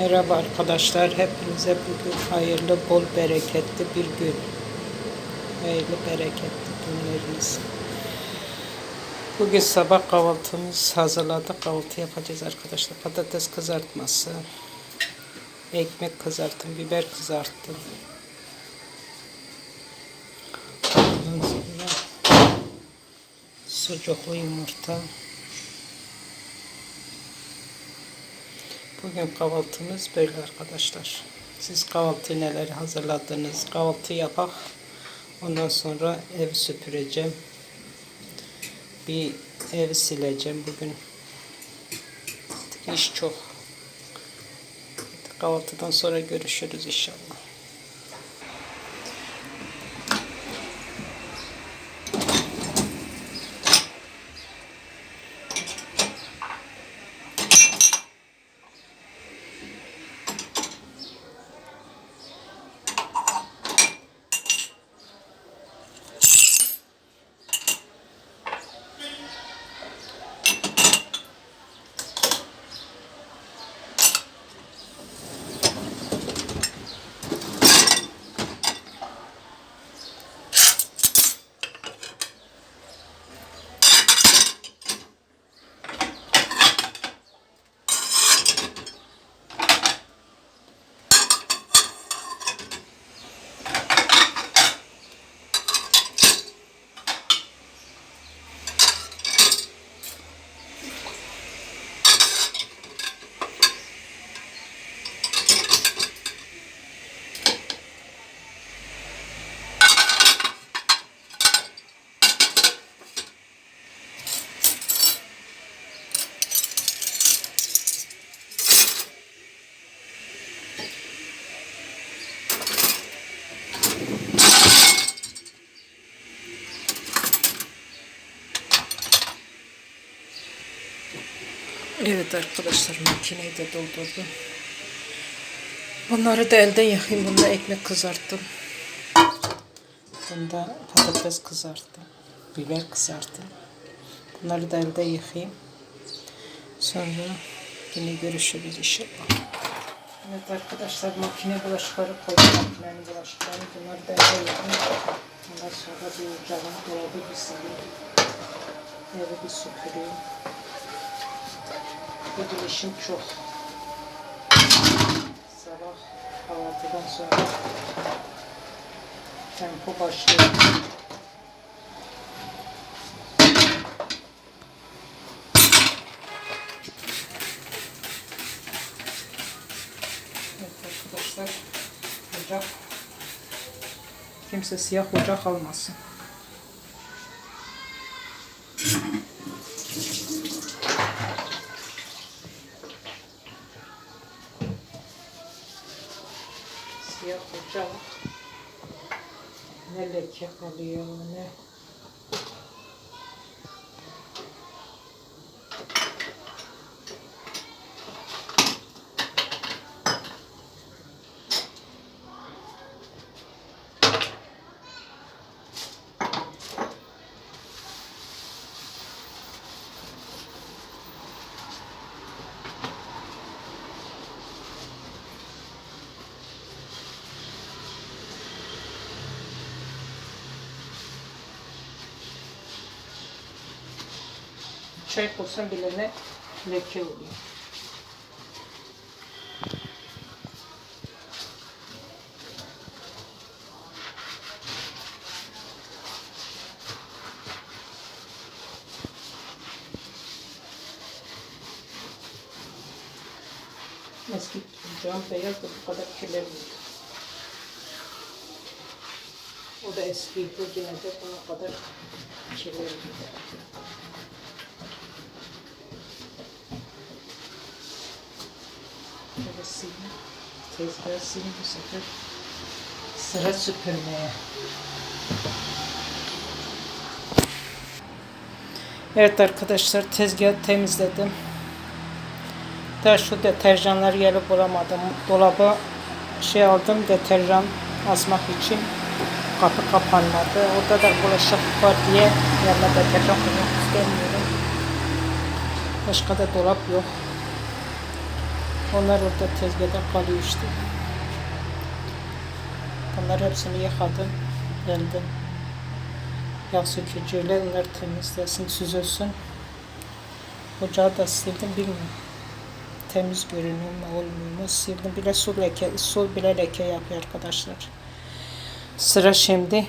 Merhaba arkadaşlar. Hepinize bugün hayırlı, bol, bereketli bir gün. Hayırlı, bereketli günleriniz. Bugün sabah kahvaltımız hazırladık. Kahvaltı yapacağız arkadaşlar. Patates kızartması, ekmek kızarttım, biber kızarttım. Sucuklu yumurta. Bugün kahvaltımız böyle arkadaşlar. Siz kahvaltı neler hazırladınız? Kahvaltı yapak. Ondan sonra ev süpüreceğim. Bir ev sileceğim bugün. İş çok. Kahvaltıdan sonra görüşürüz inşallah. Evet arkadaşlar makineyi de doldurdum. Bunları da elde yakayım. Bunda ekmek kızarttım. Bunda patates kızarttım. Biber kızarttım. Bunları da elde yıkayayım. Sonra yine görüşürüz inşallah. Evet arkadaşlar makine bulaşıkları koydum. Makinenin bulaşıklarını bunları da elde yıkayayım. Ondan sonra bir ocağın dolabı bir sileyim. Evi bir süpüreyim. Bugün işim çok. Sabah kahvaltıdan sonra tempo başlıyor. Evet arkadaşlar ocak kimse siyah ocak almasın. Siyah ocak ne leke kalıyor ne çay koysam bile ne leke oluyor. Eski cam beyaz da bu kadar kirlenmiyor. O da eski bu yine de buna kadar kirlenmiyor. Şöyle sileyim. Tezgahı sileyim bu sefer. Sıra süpürmeye. Evet arkadaşlar tezgahı temizledim. Daha şu deterjanları gelip bulamadım. Dolaba şey aldım deterjan asmak için. Kapı kapanmadı. Orada da bulaşık var diye yanına deterjan koymak istemiyorum. Başka da dolap yok. Onlar orada tezgahda kalıyor işte. Bunlar hepsini yıkadım. Geldim. Yağ sökücüyle onlar temizlesin, süzülsün. Ocağı da sildim bilmiyorum. Temiz görünüyor mu olmuyor mu sildim. Bile su leke, su bile leke yapıyor arkadaşlar. Sıra şimdi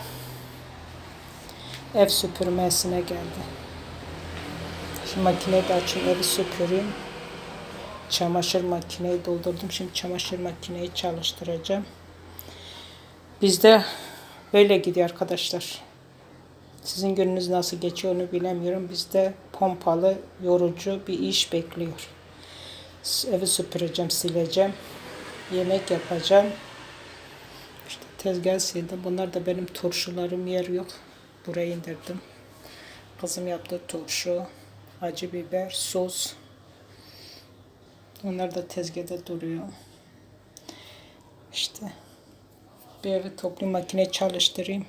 ev süpürmesine geldi. Şimdi makineyi de açayım evi süpüreyim. Çamaşır makineyi doldurdum. Şimdi çamaşır makineyi çalıştıracağım. Bizde böyle gidiyor arkadaşlar. Sizin gününüz nasıl geçiyor onu bilemiyorum. Bizde pompalı, yorucu bir iş bekliyor. Evi süpüreceğim, sileceğim. Yemek yapacağım. İşte tezgah sildim. Bunlar da benim turşularım yer yok. Buraya indirdim. Kızım yaptı turşu, acı biber, sos. Onlar da tezgahda duruyor. İşte bir evi toplayayım, makine çalıştırayım.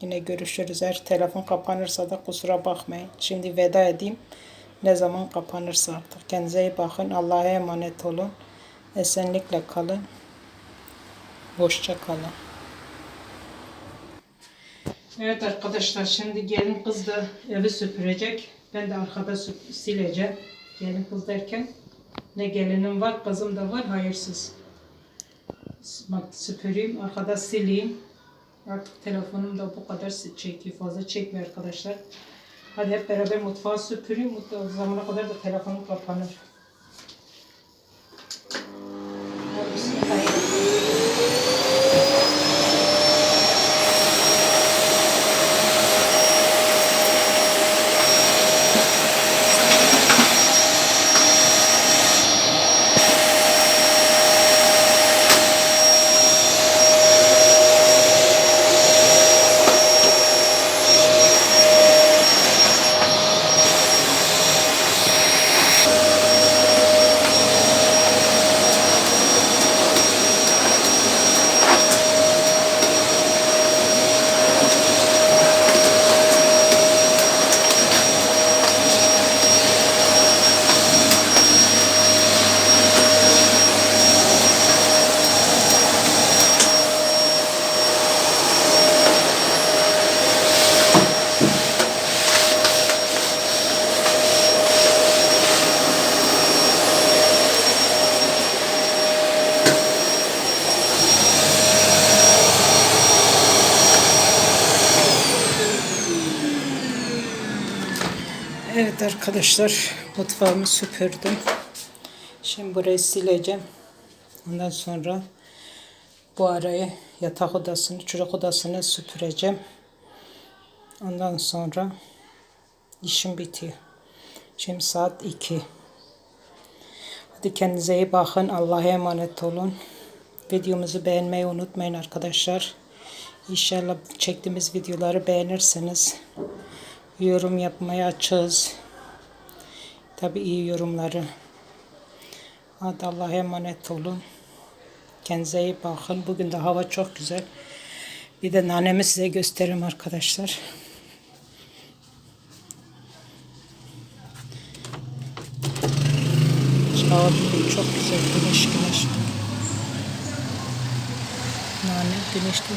Yine görüşürüz. Eğer telefon kapanırsa da kusura bakmayın. Şimdi veda edeyim. Ne zaman kapanırsa artık. Kendinize iyi bakın. Allah'a emanet olun. Esenlikle kalın. Hoşça kalın. Evet arkadaşlar şimdi gelin kız da evi süpürecek. Ben de arkada sileceğim. Gelin kız derken ne gelinim var kızım da var hayırsız. Süpüreyim arkada sileyim. Artık telefonum da bu kadar çekiyor fazla çekmiyor arkadaşlar. Hadi hep beraber mutfağı süpüreyim. O zamana kadar da telefonum kapanır. Evet arkadaşlar mutfağımı süpürdüm. Şimdi burayı sileceğim. Ondan sonra bu arayı yatak odasını, çocuk odasını süpüreceğim. Ondan sonra işim bitiyor. Şimdi saat 2. Hadi kendinize iyi bakın. Allah'a emanet olun. Videomuzu beğenmeyi unutmayın arkadaşlar. İnşallah çektiğimiz videoları beğenirsiniz. Yorum yapmaya açığız. Tabi iyi yorumları. Hadi Allah'a emanet olun. Kendinize iyi bakın. Bugün de hava çok güzel. Bir de nanemi size göstereyim arkadaşlar. Hava bugün çok güzel. Güneş güneş. Nane güneşli.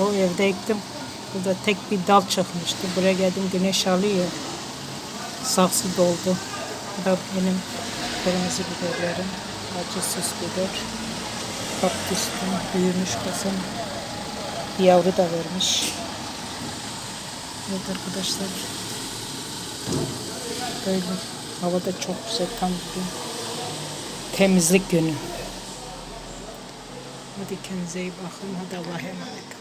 O evde ektim. Burada tek bir dal çıkmıştı. Buraya geldim güneş alıyor. Saksı doldu. Bu da benim kırmızı biberlerim. Acı süs biber. Kaktüsüm büyümüş kızım. Yavru da vermiş. Evet arkadaşlar. Böyle. Hava da çok güzel. Tam bugün temizlik günü. Hadi kendinize iyi bakın. Hadi Allah'a emanet olun.